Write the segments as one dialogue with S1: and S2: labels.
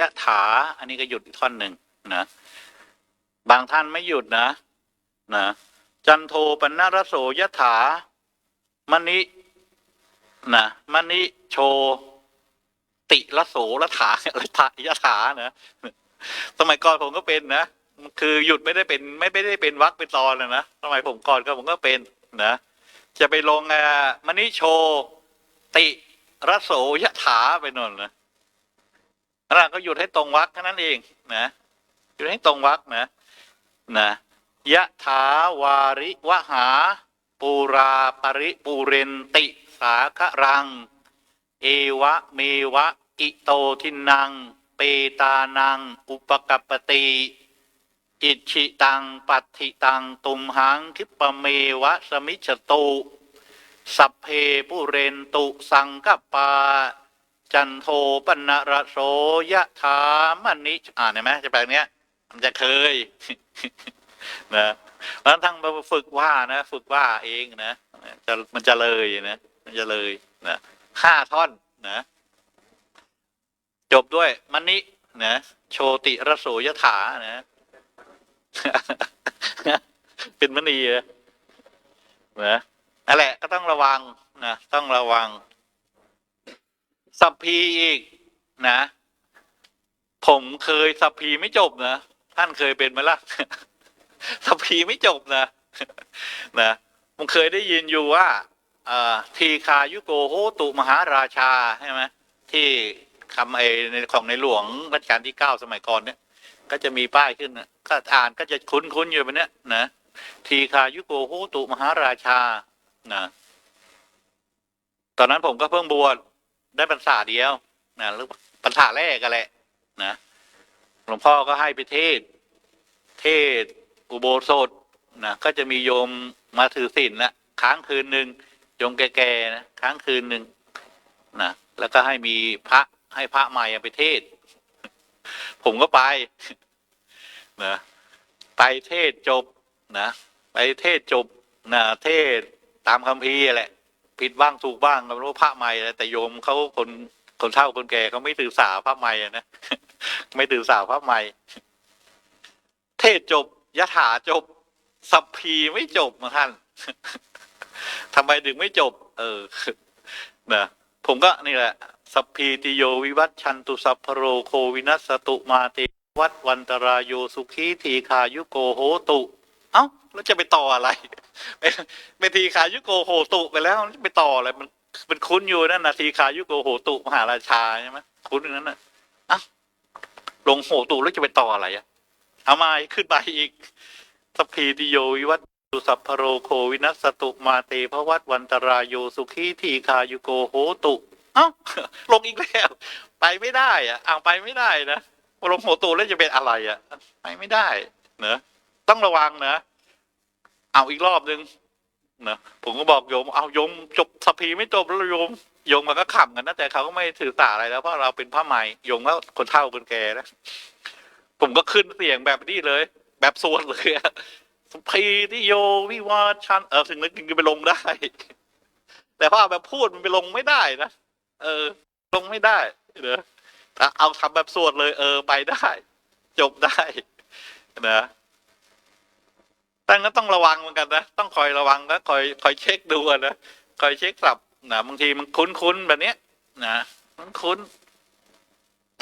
S1: ยะถา อันนี้ก็หยุดอีกท่อนหนึ่งนะ บางท่านไม่หยุดนะ นะ จันโทปนรโสยะถามณินะมณิโชติละโสละถาอะไรถายะถานะสมัยก่อนผมก็เป็นนะคือหยุดไม่ได้เป็น ไม่ไม่ได้เป็นวรรคเป็นตอนนะนะสมัยผมก่อนก็ผมก็เป็นนะจะไปลงอ่ามณิโชติระโสยะถาไปนนนะ นั่นก็หยุดให้ตรงวรรคแค่นั้นเองนะหยุดให้ตรงวรรคนะนะยะถาวาริวหา ปูราปริปูเรนติ สาคะรัง เอวะเมวะ อิโตทินัง เปตานัง อุปกัปติอิชิตัง ปัตถิตัง ตุมหัง คิปเมวะ สมิจตุ สัพเพปุเรนตุ สังกปา จันโทปนระโสยะถามณิอ่านได้ไหมจะแปลงเนี้ย มันจะเคยนะแล้วทั้งมาฝึกว่านะ ฝึกว่าเองนะจะมันจะเลยนะมันจะเลยนะห้าท่อนนะจบด้วยมันนินะโชติระโสยถานะเป็นมณีนะนะนั่นแหละก็ต้องระวังนะต้องระวัง สัพพีอีกนะ ผมเคยสัพพีไม่จบนะ ท่านเคยเป็นไหมล่ะสัพพีไม่จบนะ นะผมเคยได้ยินอยู่ว่าทีคายุโกโหตุมหาราชาใช่ไหมที่คำไอในของในหลวงรัชกาลที่เก้าสมัยก่อนเนี่ย ก็จะมีป้ายขึ้นก็อ่านก็จะคุ้นๆอยู่แบบเนี้ยนะทีคายุโกโหตุมหาราชานะตอนนั้นผมก็เพิ่งบวช ได้พรรษาเดียวนะหรือพรรษาแรกกันแหละนะหลวงพ่อก็ให้ไปเทศ เทศอุโบสถนะก็จะมีโยมมาถือศีลนะค้างคืนหนึ่งโยมแก่ๆนะค้างคืนหนึ่งนะแล้วก็ให้มีพระให้พระใหม่ไปเทศ ผมก็ไปนะไปเทศจบนะไปเทศจบนะเทศตามคำพีแหละ ผิดบ้างถูกบ้างก็ไม่รู้พระใหม่แต่โยมเขาคนคนเฒ่าคนแก่เขาไม่ตื่นสาพระใหม่นะไม่ตื่นสาพระใหม่ เทศจบยถาจบสัพพีไม่จบมาท่านทำไมถึงไม่จบ เออนะผมก็นี่แหละ สัพพีติโยวิวัตชันตุสัพพโรโควินัสตุมาเตวัดวันตรายโยสุขีทีคายุโกโหตุ เอ้า แล้วจะไปต่ออะไรเป็นทีคายุโกโหตุไปแล้วนจะไปต่ออะไรมันเป็นคุ้นอยู่นั่นนะทีคายุโกโหตุมหาราชาใช่ไหมคุ้นอย่างนั้นนะอะลงโหตุแล้วจะไปต่ออะไรอะเอามาขึ้นไปอีกสพีติโยวิวัตตุสัพพโรโควินัสตุมาเตภวัตวันตรายโยสุขีทีคายุโกโหตุ เอ้าลงอีกแล้ว ไปไม่ได้อะอ่างไปไม่ได้นะลงโหตุแล้วจะเป็นอะไรอะไปไม่ได้เนอะต้องระวังนะ เอาอีกรอบนึงนะผมก็บอกโยม เอาโยมจบสัพพีไม่จบแล้วโยมโยมมันก็ขำกันนะแต่เขาก็ไม่ถือสาอะไรแล้วเพราะเราเป็นผ้าใหม่โยมก็คนเฒ่าคนแก่นะผมก็ขึ้นเสียงแบบนี้เลย แบบสวดเลยสัพพีที่โยวิวาชันเออถึงนึกถึงจะไปลงได้ แต่พอเอาแบบพูดมันไปลงไม่ได้นะเออ ลงไม่ได้เนอะเอาทำแบบสวดเลย เออไปได้ จบได้นะ แต่ก็ต้องระวังเหมือนกันนะ ต้องคอยระวังนะคอยคอยเช็คดูนะ คอยเช็คสับนะบางทีมันคุ้นๆแบบเนี้ยนะมันคุ้น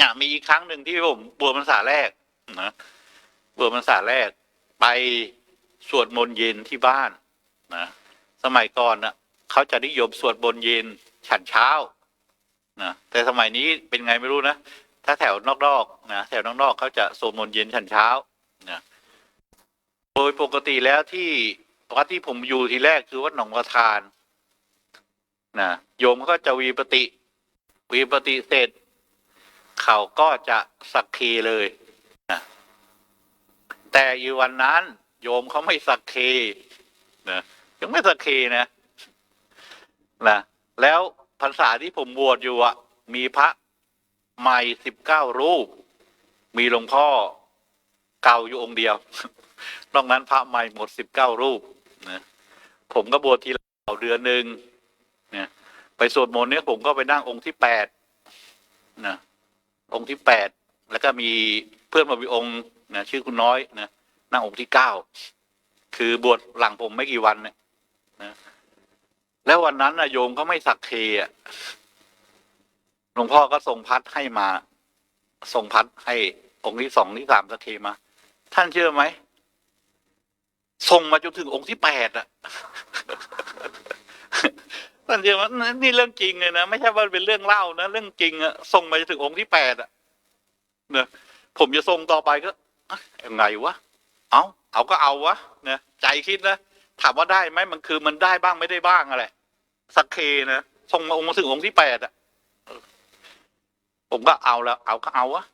S1: อะมีอีกครั้งหนึ่งที่ผมบวชพรรษาแรกนะบวชพรรษาแรก ไปสวดมนต์เย็นที่บ้านนะสมัยก่อนนะเขาจะนิยมสวดมนต์เย็นฉันเช้านะแต่สมัยนี้เป็นไงไม่รู้นะ ถ้าแถวนอกๆนะแถวนอกๆเขาจะสวดมนต์เย็นฉันเช้านะ โดยปกติแล้วที่วัดที่ผมอยู่ทีแรกคือวัดหนองประทานนะโยมก็จะวีปฏิวีปฏิเสร็จเขาก็จะสักคีเลยนะแต่อีวันนั้น โยมเขาไม่สักคีนะยังไม่สักคีนะนะแล้วพรรษาที่ผมบวชอยู่อะมีพระใหม่สิบเก้ารูป มีหลวงพ่อเก่าอยู่องค์เดียว นอกนั้นพระใหม่หมดสิบเก้ารูปนะผมก็บวชทีละเดือนหนึ่งเนี่ยไปสวดมนต์เนี่ยผมก็ไปนั่งองค์ที่แปดนะองค์ที่แปดแล้วก็มีเพื่อนมาวิองค์นะชื่อคุณน้อยนะนั่งองค์ที่เก้าคือบวชหลังผมไม่กี่วันเนี่ยนะแล้ววันนั้นนะโยมเขาไม่สักเคอะหลวงพ่อก็ส่งพัดให้มาส่งพัดให้องค์ที่สองที่สามสักเคมา ท่านเชื่อไหม ส่งมาจนถึงองค์ที่แปดอะท่านเชื่อไหมนี่เรื่องจริงเลยนะไม่ใช่ว่าเป็นเรื่องเล่านะเรื่องจริงอะส่งมาจนถึงองค์ที่แปดอะเนี่ยผมจะส่งต่อไปก็ยังไงวะเอาเอาก็เอาวะเนี่ยใจคิดนะถามว่าได้ไหมมันคือมันได้บ้างไม่ได้บ้างอะไรสักเคนะส่งมาองค์ถึงองค์ที่แปดอะผมก็เอาแล้ว เอาก็เอาวะ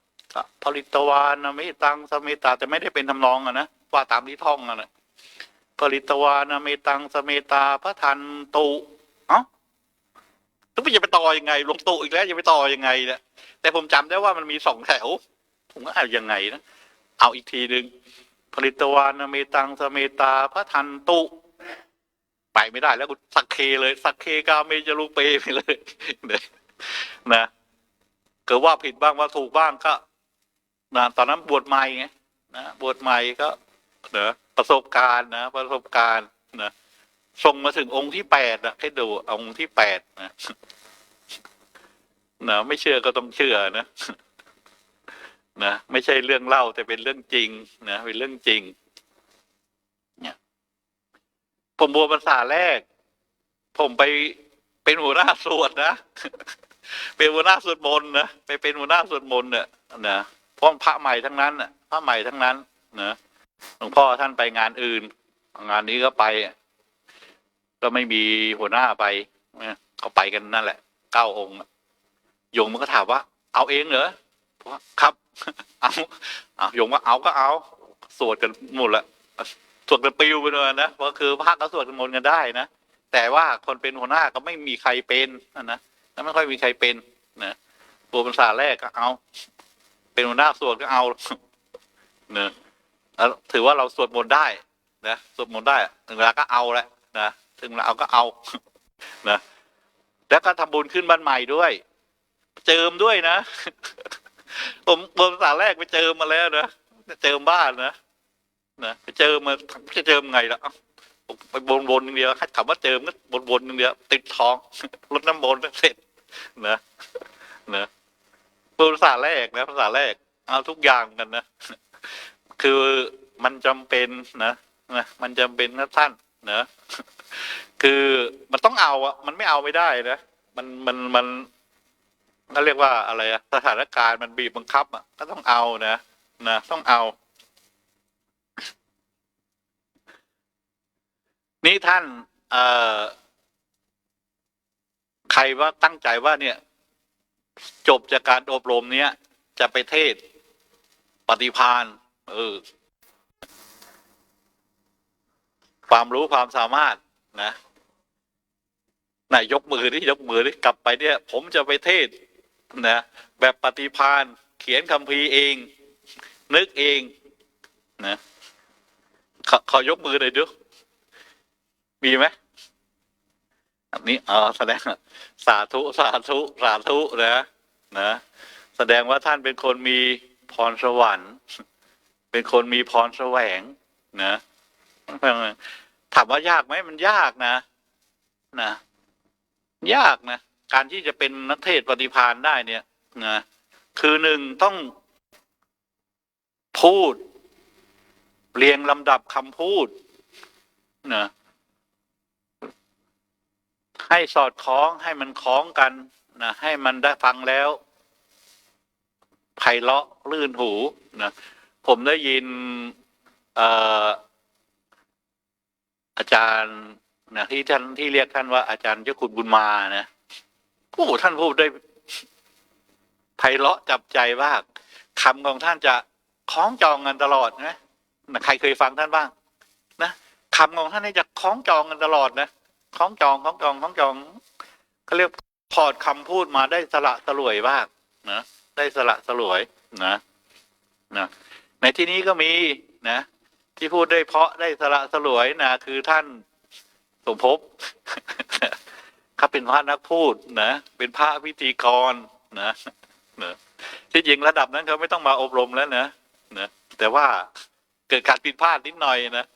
S1: ผลิตวานนะไม่ตังสเมตาแต่ไม่ได้เป็นทำนองอะนะว่าตามที่ท่องอะนะ ผลิตวานะเมตังสเมตาพระทันตุเอ้าแล้วมันจะไปต่อยังไงลงตุอีกแล้วจะไปต่อยังไงเนี่ยแต่ผมจำได้ว่ามันมีสองแถว ผมก็เอายังไงนะเอาอีกทีหนึ่งผลิตวานะเมตังสเมตาพระทันตุ ไปไม่ได้แล้วกูสักเคเลย สักเคกาเมจะลูเปไปเลยเนี่ยนะเกิดว่าผิดบ้างว่าถูกบ้างก็นะตอนนั้นบวชใหม่ไงนะบวชใหม่ก็เนอะ ประสบการณ์นะประสบการณ์นะส่งมาถึงองค์ที่แปดนะให้ดูองค์ที่แปดนะนะไม่เชื่อก็ต้องเชื่อนะนะไม่ใช่เรื่องเล่าแต่เป็นเรื่องจริงนะเป็นเรื่องจริง เนี่ย ผมบวภาษาแรก ผมไปเป็นหัวหน้าสวดนะเป็นหัวหน้าสวดมนต์นะไปเป็นหัวหน้าสวดมนต์เนี่ยนะเพราะพระใหม่ทั้งนั้นน่ะพระใหม่ทั้งนั้นนะ หลวงพ่อท่านไปงานอื่น งานนี้ก็ไป ก็ไม่มีหัวหน้าไปเขาไปกันนั่นแหละเก้าองค์โยมมันก็ถามว่า เอาเองเหรอครับ เอาเอาโยมว่าเอาก็เอา สวดกันหมดละสวดกันปิวไปเลยนะก็คือพระก็สวดกันมนกันได้นะแต่ว่าคนเป็นหัวหน้าก็ไม่มีใครเป็นนะนะแล้วไม่ค่อยมีใครเป็นนะตัวภาษาแรกก็เอา เป็นหัวหน้าสวดก็เอาเนะ ถือว่าเราสวดมนต์ได้นะสวดมนต์ได้ถึงเวลาก็เอาแหละนะถึงเวลาเอาก็เอานะแล้วก็ทำบุญขึ้นบ้านใหม่ด้วย เจิมด้วยนะ ผมภาษาแรกไปเจิมมาแล้วนะเจิมบ้านนะนะไปเจิมมาจะเจิมไงล่ะผมไปบนบนอย่างเดียวให้คำว่าเจิมก็บนบนอย่างเดียวติดท้องรดน้ำมนเสร็จนะนะภาษาแรกนะภาษาแรกเอาทุกอย่างกันนะ คือมันจำเป็นนะนะมันจำเป็นนะท่านนะคือมันต้องเอาอะมันไม่เอาไม่ได้นะมันมันมันก็เรียกว่าอะไรอะสถานการณ์มันบีบบังคับอะก็ต้องเอานะนะต้องเอา นี่ท่าน เอ่อใครว่าตั้งใจว่าเนี่ย จบจากการอบรมเนี้ยจะไปเทศปฏิพาน เออ ความรู้ความสามารถนะไหนยกมือที่ยกมือที่กลับไปเนี่ย ผมจะไปเทศนะแบบปฏิพานเขียนคำพีเอง นึกเองนะขขอยกมือหน่อยดูมีไหมอันนี้อ๋อแสดงสาธุสาธุสาธุนะนะ แสดงว่าท่านเป็นคนมีพรสวรรค์ เป็นคนมีพรแสวงนะถามว่ายากไหมมันยากนะนะยากนะการที่จะเป็นนักเทศปฏิพานได้เนี่ยนะคือหนึ่งต้องพูด เรียงลำดับคำพูดนะให้สอดคล้องให้มันคล้องกันนะให้มันได้ฟังแล้วไพเราะลื่นหูนะ ผมได้ยินเออาจารย์นะที่ท่านที่เรียกท่านว่าอาจารย์เจ้าคุณบุญมานะโอ้ท่านพูดได้ไพเราะจับใจมากคำของท่านจะคล้องจองกันตลอดนะนะใครเคยฟังท่านบ้าง นะคำของท่านนี่จะคล้องจองกันตลอดนะคล้องจองคล้องจองคล้องจองเขาเรียกถอดคำพูดมาได้สละสลวยมากนะได้สละสลวยนะนะ ในที่นี้ก็มีนะ ที่พูดได้เพาะได้สละสลวยนะคือท่านสมภพเขาเป็นพระนักพูดนะ เป็นพระพิธีกรนะนะที่จริงระดับนั้นเขาไม่ต้องมาอบรมแล้วนะนะแต่ว่าเกิดการผิดพลาดนิดหน่อยนะ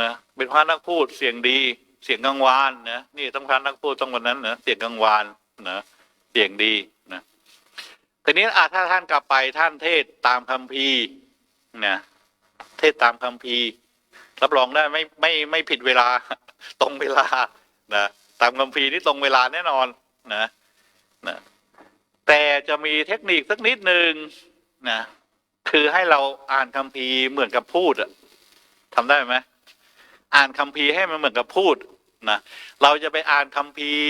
S1: นะเป็นพระนักพูดเสียงดี เสียงกังวานนะนี่ต้องพระนักพูดต้องวันนั้นนะเสียงกังวานนะเสียงดีนะ ทีนี้อาถ้าท่านกลับไปท่านเทศตามคัมภีร์นะเทศตามคัมภีร์รับรองได้ไม่ไม่ไม่ผิดเวลาตรงเวลานะตามคัมภีร์นี่ตรงเวลาแน่นอนนะนะแต่จะมีเทคนิคสักนิดหนึ่งนะคือให้เราอ่านคัมภีร์เหมือนกับพูดอะทำได้ไหมอ่านคัมภีร์ให้มันเหมือนกับพูดนะเราจะไปอ่านคัมภีร์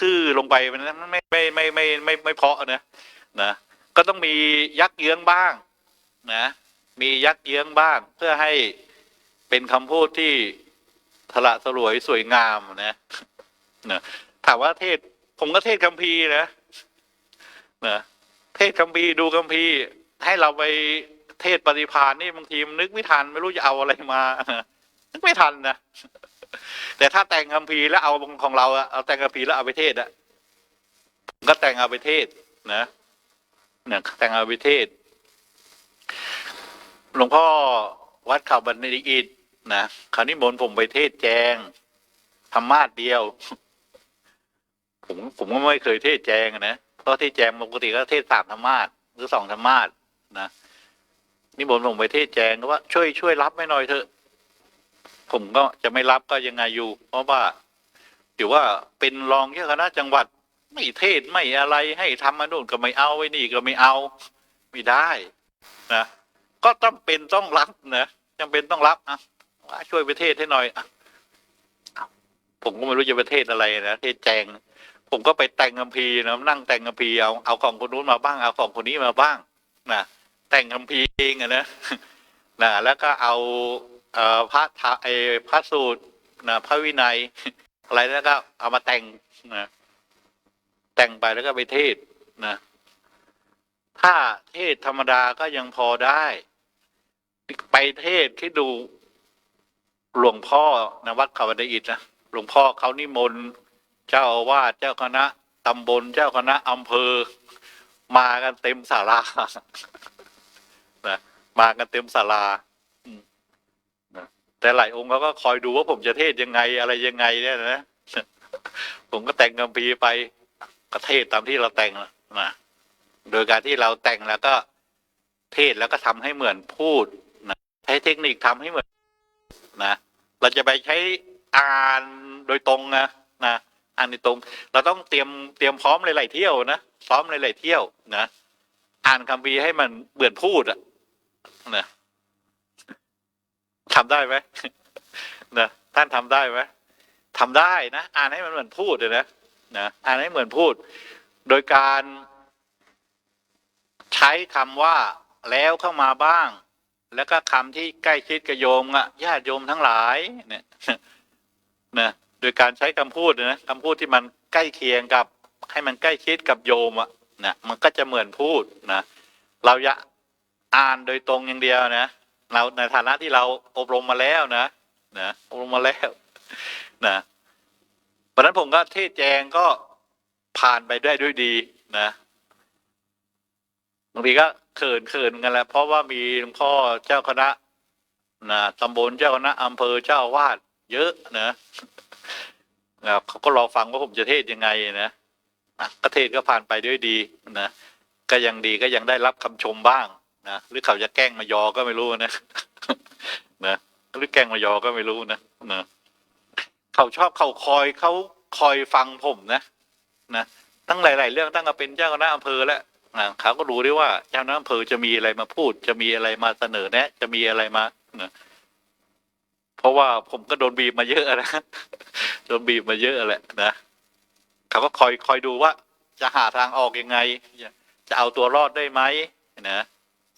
S1: ทื่อๆลงไปมันไม่ไม่ไม่ไม่ไม่ไม่ไม่เพาะนะนะก็ต้องมียักเยื้องบ้างนะมียักเยื้องบ้าง เพื่อให้เป็นคำพูดที่ทละสลวยสวยงามนะนะถามว่าเทศ ผมก็เทศคัมภีร์นะนะเทศคัมภีร์ดูคัมภีร์ให้เราไปเทศปฏิพานนี่บางทีมันนึกไม่ทันไม่รู้จะเอาอะไรมานึกไม่ทันนะ แต่ถ้าแต่งคัมภีร์แล้วเอาของเราอะเอาแต่งคัมภีร์แล้วเอาไปเทศอะผมก็แต่งเอาไปเทศนะเนี่ยแต่งเอาไปเทศหลวงพ่อวัดเขาบันดิอิตนะคราวนี้มนผมไปเทศแจงธรรมาสเดียว ผมผมก็ไม่เคยเทศแจงนะเพราะเทศแจงปกติก็เทศสามธรรมาสหรือสองธรรมาสนะนี่มนผมไปเทศแจงก็ว่าช่วยช่วยรับไม่หน่อยเถอะ ผมก็จะไม่รับก็ยังไงอยู่ เพราะว่าถือว่าเป็นรองเจ้าคณะจังหวัดไม่เทศไม่อะไรให้ทำมาโน่นก็ไม่เอาไว้นี่ก็ไม่เอา ไม่ได้นะก็ต้องเป็นต้องรับนะจำเป็นต้องรับอะช่วยประเทศให้หน่อยผมก็ไม่รู้จะประเทศอะไรนะเทศแจง ผมก็ไปแต่งคัมภีร์นะนั่งแต่งคัมภีร์เอาเอาของคนนู้นมาบ้างเอาของคนนี้มาบ้างนะแต่งคัมภีร์เองอะนะนะแล้วก็เอา เอ่อพระทาไอพระสูตรนะพระวินัย อะไรแล้วก็เอามาแต่งนะแต่งไปแล้วก็ไปเทศนะ ถ้าเทศธรรมดาก็ยังพอได้ ไปเทศคิดดูหลวงพ่อนะวัดเขาบันไดอิฐนะหลวงพ่อเขานิมนต์เจ้าอาวาสเจ้าคณะตำบลเจ้าคณะอำเภอ มากันเต็มศาลานะมากันเต็มศาลา แต่หลายองค์เขาก็คอยดูว่าผมจะเทศยังไงอะไรยังไงเนี่ยนะผมก็แต่งกัมพีไปก็เทศตามที่เราแต่งนะโดยการที่เราแต่งแล้วก็เทศแล้วก็ทำให้เหมือนพูดนะใช้เทคนิคทำให้เหมือนนะเราจะไปใช้อ่านโดยตรงนะนะอ่านโดยตรง เราต้องเตรียมเตรียมพร้อมหลายๆเที่ยวนะพร้อมหลายๆเที่ยวนะอ่านคำพีให้มันเหมือนพูดอะนะ ทำได้ไหมนะท่านทำได้ไหมทำได้นะ อ่านให้มันเหมือนพูดเลยนะนะอ่านให้เหมือนพูด โดยการใช้คำว่าแล้วเข้ามาบ้าง แล้วก็คำที่ใกล้ชิดกับโยมอะญาติโยมทั้งหลายเนี่ยนะโดยการใช้คำพูดนะคำพูดที่มันใกล้เคียงกับ ให้มันใกล้ชิดกับโยมอะนะมันก็จะเหมือนพูดนะเราจะอ่านโดยตรงอย่างเดียวนะ เราในฐานะที่เราอบรมมาแล้วนะนะอบรมมาแล้วนะวันนั้นผมก็เทศแจงก็ผ่านไปได้ด้วยดีนะบางทีก็เขินเขินกันแหละเพราะว่ามีหลวงพ่อเจ้าคณะนะตำบลเจ้าคณะอำเภอเจ้าวาดเยอะนะนะเขาก็รอฟังว่าผมจะเทศยังไงนะอะก็เทศก็ผ่านไปด้วยดีนะก็ยังดีก็ยังได้รับคำชมบ้าง นะหรือเขาจะแกล้งมายอก็ไม่รู้นะนะหรือแกล้งมายอก็ไม่รู้นะนะเขาชอบเขาคอยเขาคอยฟังผมนะนะตั้งหลาย ๆ เรื่องตั้งแต่เป็นเจ้าคณะอำเภอแล้วอ่าเขาก็รู้ด้วยว่าเจ้าหน้าอำเภอจะมีอะไรมาพูด จะมีอะไรมาเสนอแนะ จะมีอะไรมานะเพราะว่าผมก็โดนบีบมาเยอะนะโดนบีบมาเยอะแหละนะเขาก็คอยคอยดูว่า จะหาทางออกยังไง จะเอาตัวรอดได้ไหมนะ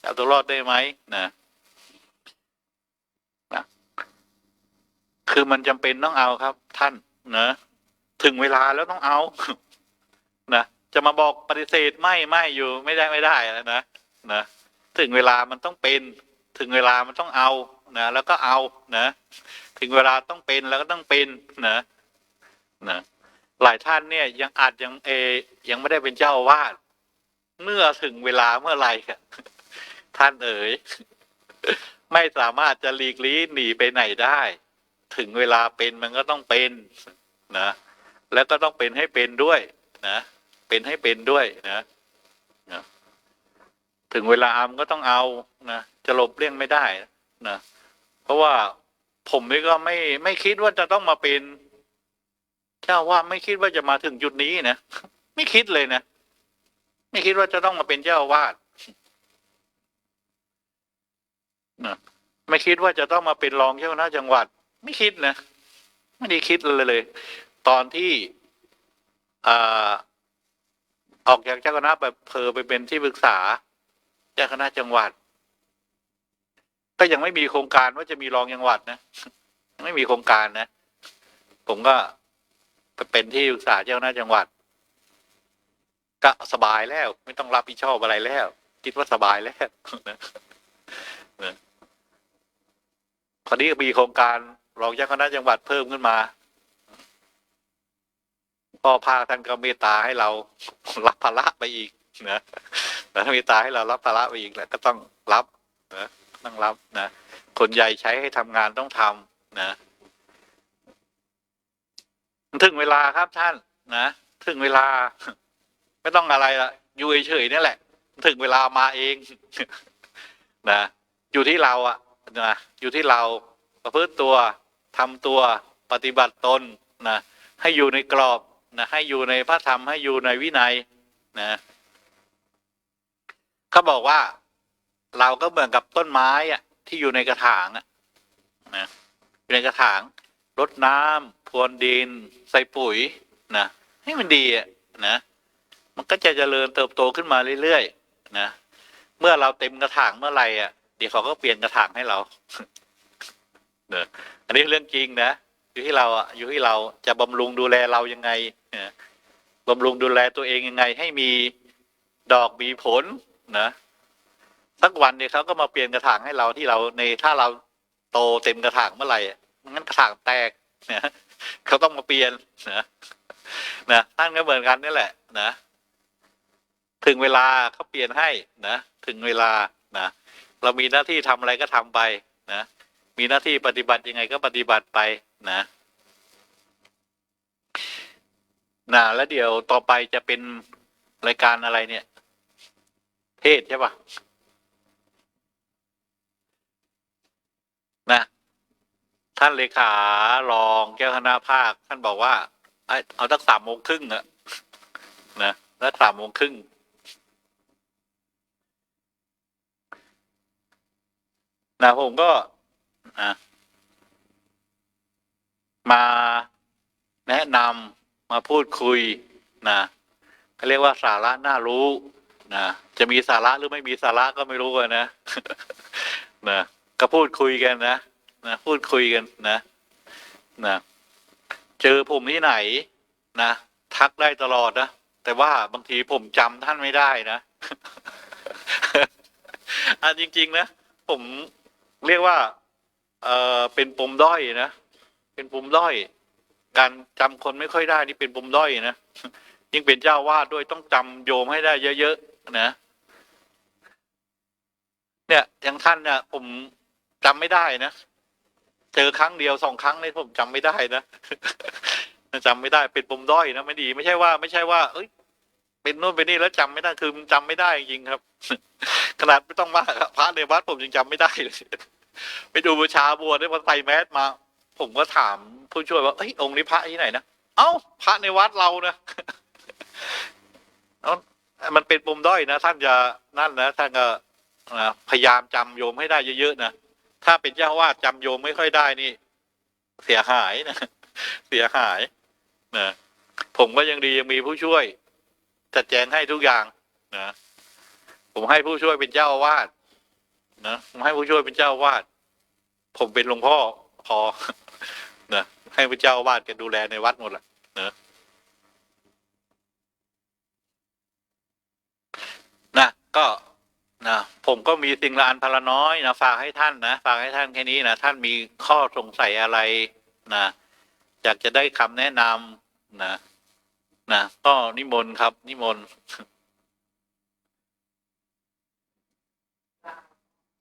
S1: เอาตัวรอดได้ไหมนะนะคือมันจำเป็นต้องเอาครับ ท่านนะถึงเวลาแล้วต้องเอานะจะมาบอกปฏิเสธไม่ไม่อยู่ไม่ได้ไม่ได้แล้วนะนะถึงเวลามันต้องเป็น ถึงเวลามันต้องเอานะแล้วก็เอานะถึงเวลาต้องเป็นแล้วก็ต้องเป็นนะนะหลายท่านเนี่ยยังอาจยังเอยังไม่ได้เป็นเจ้าอาวาสเมื่อถึงเวลาเมื่อไหร่ ท่านเอ๋ย ไม่สามารถจะหลีกลี่หนีไปไหนได้ ถึงเวลาเป็นมันก็ต้องเป็นนะ แล้วก็ต้องเป็นให้เป็นด้วยนะ เป็นให้เป็นด้วยนะนะถึงเวลาอามก็ต้องเอานะจะหลบเลี่ยงไม่ได้นะเพราะว่าผมนี่ก็ไม่ไม่คิดว่าจะต้องมาเป็นเจ้าว่าไม่คิดว่าจะมาถึงจุดนี้นะไม่คิดเลยนะไม่คิดว่าจะต้องมาเป็นเจ้าวาส นะไม่คิดว่าจะต้องมาเป็นรองเจ้าคณะจังหวัด ไม่คิดนะไม่ได้คิดเลยเลย ตอนที่อออกจากเจ้าคณะแบบเพอไปเป็นที่ปรึกษา เจ้าคณะจังหวัด ก็ยังไม่มีโครงการว่าจะมีรองจังหวัดนะไม่มีโครงการนะผมก็ไปเป็นที่ปรึกษาเจ้าคณะจังหวัด ก็สบายแล้ว ไม่ต้องรับผิดชอบอะไรแล้ว คิดว่าสบายแล้วนะ คราวนี้มีโครงการรองเจ้าคณะจังหวัดเพิ่มขึ้นมาพ่อภาคท่านก็เมตตาให้เรารับภาระไปอีกนะแล้วท่เมตตาให้เรารับภาระไปอีกแล้วก็ต้องรับนะต้องรับนะคนใหญ่ใช้ให้ทำงานต้องทำนะถึงเวลาครับท่านนะถึงเวลา ไม่ต้องอะไรละอยู่เฉยๆนี่แหละ ถึงเวลามาเอง นะอยู่ที่เราอะ นะอยู่ที่เราประพฤติตัวทำตัวปฏิบัติตนนะให้อยู่ในกรอบนะให้อยู่ในพระธรรมให้อยู่ในวินัยนะเขาบอกว่าเราก็เหมือนกับต้นไม้อะที่อยู่ในกระถางอะนะอยู่ในกระถางรดน้ำพรวนดิน ใส่ปุ๋ยนะให้มันดีอะนะมันก็จะเจริญเติบโตขึ้นมาเรื่อยๆนะเมื่อเราเต็มกระถางเมื่อไหร่อะ เดี๋ยวเขาก็เปลี่ยนกระถางให้เราเนอะอันนี้เรื่องจริงนะอยู่ที่เราอะอยู่ที่เราจะบำรุงดูแลเรายังไงนะบำรุงดูแลตัวเองยังไง ให้มีดอกมีผลนะสักวันเนี่ยเขาก็มาเปลี่ยนกระถางให้เราที่เราในถ้าเราโตเต็มกระถางเมื่อไหร่งั้นกระถางแตกนะเขาต้องมาเปลี่ยนนะนะท่านก็เหมือนกันนี่แหละนะถึงเวลาเขาเปลี่ยนให้นะถึงเวลานะ เรามีหน้าที่ทำอะไรก็ทำไปนะมีหน้าที่ปฏิบัติยังไงก็ปฏิบัติไปนะนะแล้วเดี๋ยวต่อไปจะเป็นรายการอะไรเนี่ย เทศใช่ปะนะ ท่านเลขารองแก้วคณะภาค ท่านบอกว่า เอาตั้งสามโมงครึ่งอะนะแล้วสามโมงครึ่ง นะผมก็นะมาแนะนำมาพูดคุยนะเขาเรียกว่าสาระน่ารู้นะจะมีสาระหรือไม่มีสาระก็ไม่รู้อะนะนะก็พูดคุยกันนะนะพูดคุยกันนะนะเจอผมที่ไหนนะทักได้ตลอดนะแต่ว่าบางทีผมจำท่านไม่ได้นะอะจริง ๆ นะผม เรียกว่าเออเป็นปมด้อยนะเป็นปมด้อย การจำคนไม่ค่อยได้นี่เป็นปมด้อยนะยิ่งเป็นเจ้าวาดด้วยต้องจำโยมให้ได้เยอะๆนะเนี่ยอย่างท่านเนี่ยผมจำไม่ได้นะเจอครั้งเดียวสองครั้งนี่ผมจำไม่ได้นะจำไม่ได้เป็นปมด้อยนะไม่ดี ไม่ใช่ว่า ไม่ใช่ว่า เอ้ย เป็นโน่นเป็นนี่แล้วจำไม่ได้คือมันจำไม่ได้จริงครับ ขนาดไม่ต้องมากพระในวัดผมยังจำไม่ได้เลยไปดูบูชาบัวได้มาใส่แมสมา ผมก็ถามผู้ช่วยว่าเอ้ยองค์นี้พระที่ไหนนะเอ้าพระในวัดเรานะเอ้ามันเป็นปมด้อยนะท่านจะนั่นนะท่านก็พยายามจำโยมให้ได้เยอะๆนะถ้าเป็นเจ้าวาดจำโยมไม่ค่อยได้นี่ เสียหายนะเสียหายนะผมก็ยังดียังมีผู้ช่วย จัดแจงให้ทุกอย่างนะผมให้ผู้ช่วยเป็นเจ้าอาวาสนะผมให้ผู้ช่วยเป็นเจ้าอาวาสผมเป็นหลวงพ่อพอนะให้พระเจ้าอาวาสแกดูแลในวัดหมดแหละนะนะก็นะผมก็มีสิ่งละอันพละน้อยนะฝากให้ท่านนะฝากให้ท่านแค่นี้นะท่านมีข้อสงสัยอะไรนะอยากจะได้คำแนะนำนะ นะก็นิมนต์ครับ นิมนต์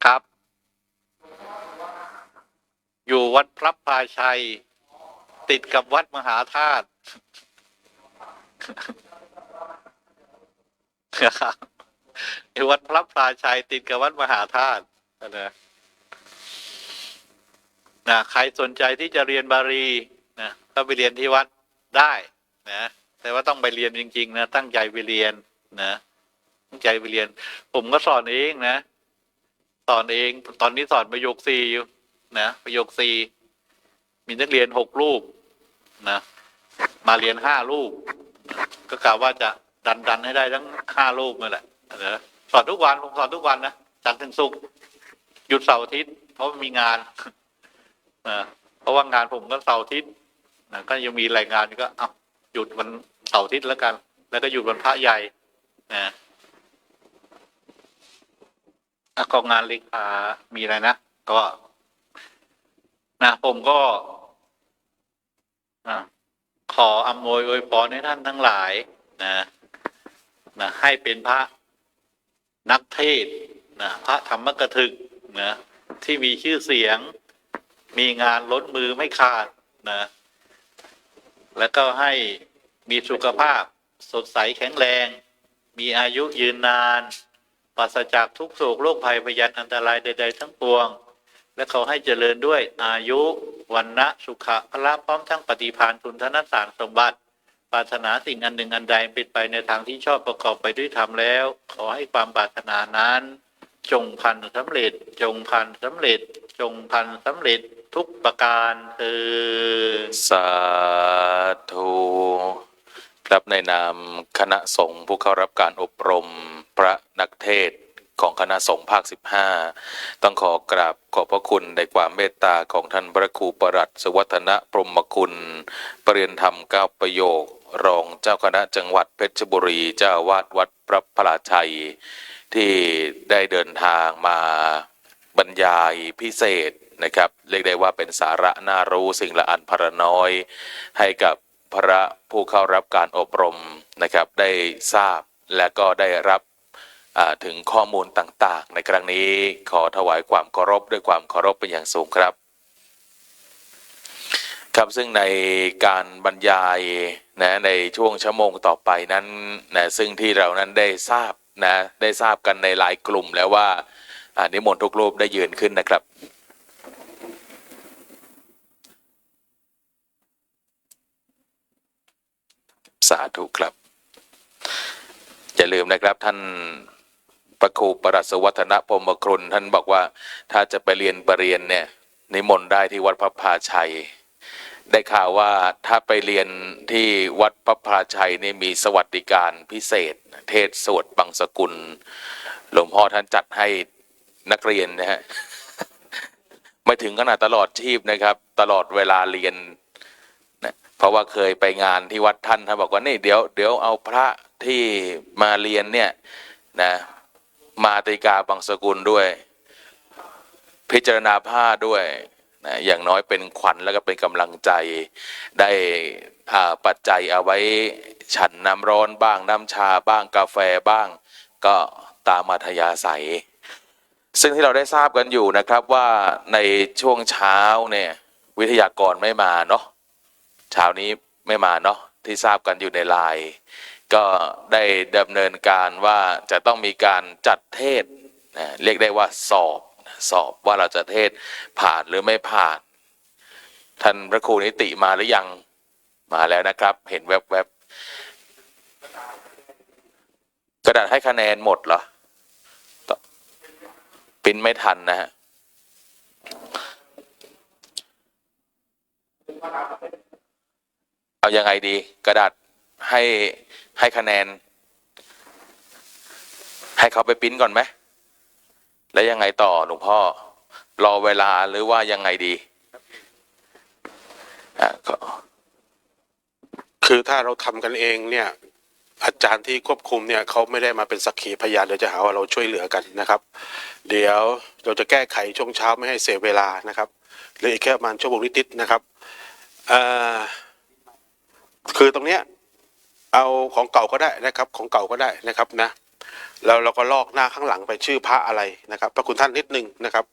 S1: ครับ อยู่วัดพระพาชัย ติดกับวัดมหาธาตุอยู่วัดพระพาชัย ติดกับวัดมหาธาตุนะนะใครสนใจที่จะเรียนบาลีนะก็ไปเรียนที่วัดได้นะ แต่ว่าต้องไปเรียนจริง ๆ นะ ตั้งใจไปเรียนนะตั้งใจไปเรียน ผมก็สอนเองนะ สอนเอง ตอนนี้สอนประโยคสี่อยู่นะประโยคสี่มีนักเรียนหกรูปนะมาเรียนห้ารูปนะก็กล่าวว่าจะดันดันให้ได้ทั้งห้ารูปนั่นแหละนะสอนทุกวันผมสอนทุกวันนะจันทร์ถึงศุกร์หยุดเสาร์อาทิตย์เพราะมีงานนะเพราะว่างานผมก็เสาร์อาทิตย์นะก็ยังมีรายงานก็เอา หยุดวันเสาร์อาทิตย์แล้วกัน แล้วก็หยุดวันพระใหญ่นะอะก็งานเลขามีอะไรนะก็นะผมก็อะขออำนวยอวยพรให้ท่านทั้งหลายนะนะให้เป็นพระนักเทศน์นะพระธรรมกถึกนะที่มีชื่อเสียง มีงานล้นมือไม่ขาดนะแล้วก็ให้ มีสุขภาพ สดใสแข็งแรง มีอายุยืนนานปราศจากทุกโศกโรคภัยพยันอันตรายใด ๆ ทั้งปวง และเขาให้เจริญด้วยอายุวันนะสุขะพละพร้อมทั้งปฏิภาณทุนธนสารสมบัติปรารถนาสิ่งอันหนึ่งอันใดเป็นไปในทางที่ชอบประกอบไปด้วยธรรมแล้ว ขอให้ความปรารถนานั้น จงพันสำเร็จ จงพันสำเร็จ จงพันสำเร็จทุกประการเธอ
S2: สาธุ ครับในนามคณะสงฆ์ผู้เข้ารับการอบรมพระนักเทศของคณะสงฆ์ภาค 15 ต้องขอกราบขอบพระคุณในความเมตตาของท่านพระครูประหลัดสวัฒนพรมคุณ ปรริยนธรรมเก้าประโยค รองเจ้าคณะจังหวัดเพชรบุรี เจ้าวาดวัดพระพลาชัย ที่ได้เดินทางมาบรรยายพิเศษนะครับ เรียกได้ว่าเป็นสาระน่ารู้สิ่งละอันพรน้อย ให้กับ พระผู้เข้ารับการอบรมนะครับ ได้ทราบและก็ได้รับถึงข้อมูลต่างๆ ในครั้งนี้ขอถวายความเคารพด้วยความเคารพเป็นอย่างสูงครับ ครับซึ่งในการบรรยายนะในช่วงชั่วโมงต่อไปนั้นนะซึ่งที่เรานั้นได้ทราบนะได้ทราบกันในหลายกลุ่มแล้วว่าอ่านิมนต์ทุกรูปได้ยืนขึ้นนะครับ สา ธุครับ อย่าลืมนะครับท่านพระครูประหลัสวัฒนพรมครุณท่านบอกว่าถ้าจะไปเรียนปรริญญาเนี่ยนิมนต์ได้ที่วัดพระพาชัย ได้ข่าวว่าถ้าไปเรียนที่วัดพระพาชัยนี่มีสวัสดิการพิเศษ เทศสวดบังสกุล หลวงพ่อท่านจัดให้นักเรียนนะฮะไม่ถึงขนาดตลอดชีพนะครับ ตลอดเวลาเรียน เพราะว่าเคยไปงานที่วัดท่านท่านบอกว่านี่เดี๋ยวเดี๋ยวเอาพระที่มาเรียนเนี่ยนะมาติกาบังสกุลด้วย พิจารณาผ้าด้วยนะอย่างน้อยเป็นขวัญแล้วก็เป็นกำลังใจได้ปัจจัยเอาไว้ฉันน้ำร้อนบ้างน้ำชาบ้างกาแฟบ้าง ก็ตามมัธยาศัย ซึ่งที่เราได้ทราบกันอยู่นะครับว่าในช่วงเช้าเนี่ยวิทยากรไม่มาเนาะ เช้านี้ไม่มาเนาะที่ทราบกันอยู่ในไลน์ก็ได้ดำเนินการว่าจะต้องมีการจัดเทศนะเรียกได้ว่าสอบสอบว่าเราจะเทศผ่านหรือไม่ผ่าน ท่านพระครูนิติมาหรือยังมาแล้วนะครับ เห็นแวบๆกระดาษให้คะแนนหมดเหรอปิ้นไม่ทันนะฮะ เอายังไงดี กระดาษให้ให้คะแนน ให้เขาไปปิ้นก่อนไหมแล้วยังไงต่อหลวงพ่อ รอเวลาหรือว่ายังไงดีอะก็
S3: คือถ้าเราทำกันเองเนี่ย อาจารย์ที่ควบคุมเนี่ยเขาไม่ได้มาเป็นสักขีพยานเดี๋ยวจะหาว่าเราช่วยเหลือกันนะครับ เดี๋ยวเราจะแก้ไขช่วงเช้าไม่ให้เสียเวลานะครับเหลืออีกแค่ประมาณชั่วโมงนิดๆนะครับอ่อ คือตรงเนี้ยเอาของเก่าก็ได้นะครับ ของเก่าก็ได้นะครับนะแล้วเราก็ลอกหน้าข้างหลังไปชื่อพระอะไรนะครับพระคุณท่านนิดนึงนะครับ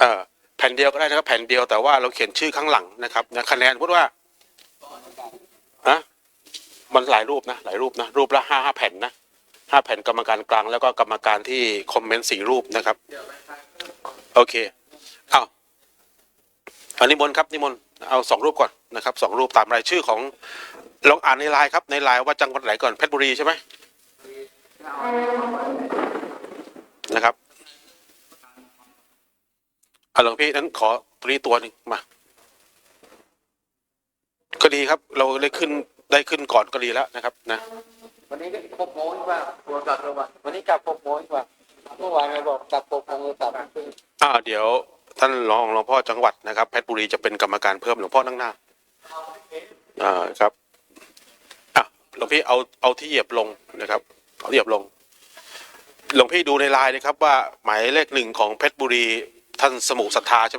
S3: เออแผ่นเดียวก็ได้นะครับ แผ่นเดียวแต่ว่าเราเขียนชื่อข้างหลังนะครับนะคะแนนพูดว่าอะมันหลายรูปนะหลายรูปนะรูปละห้าห้าแผ่นนะห้าแผ่นกรรมการกลางแล้วก็กรรมการที่คอมเมนต์สี่รูปนะครับ โอเคอ้าวอันนิมนครับนิมนต์ เอาสองรูปก่อนนะครับสองรูปตามรายชื่อของลองอ่านในไลน์ครับในไลน์ว่าจังหวัดไหนก่อนเพชรบุรีใช่ไหมนะครับเอาหลวงพี่นั้นขอตัวนี้ตัวหนึ่งมา ก็ดีครับ เราได้ขึ้นได้ขึ้นก่อนก็ดีแล้วนะครับ นะ
S4: วันนี้หกโมงดีกว่าตัวกลับเร็วกว่าวันนี้กลับหกโมงดีกว่าเมื่อวานเราบอกกลับหกโมงเรากลับครึ่ง
S3: อ่าเดี๋ยว ท่านรองหลวงพ่อจังหวัดนะครับเพชรบุรีจะเป็นกรรมการเพิ่มหลวงพ่อนั่งหน้าอ่าครับอะหลวงพี่เอาเอาที่เหยียบลงนะครับเอาเหยียบลง หลวงพี่ดูในไลน์นะครับว่าหมายเลขหนึ่งของเพชรบุรีท่านสมุศรัทธาใช่ไหม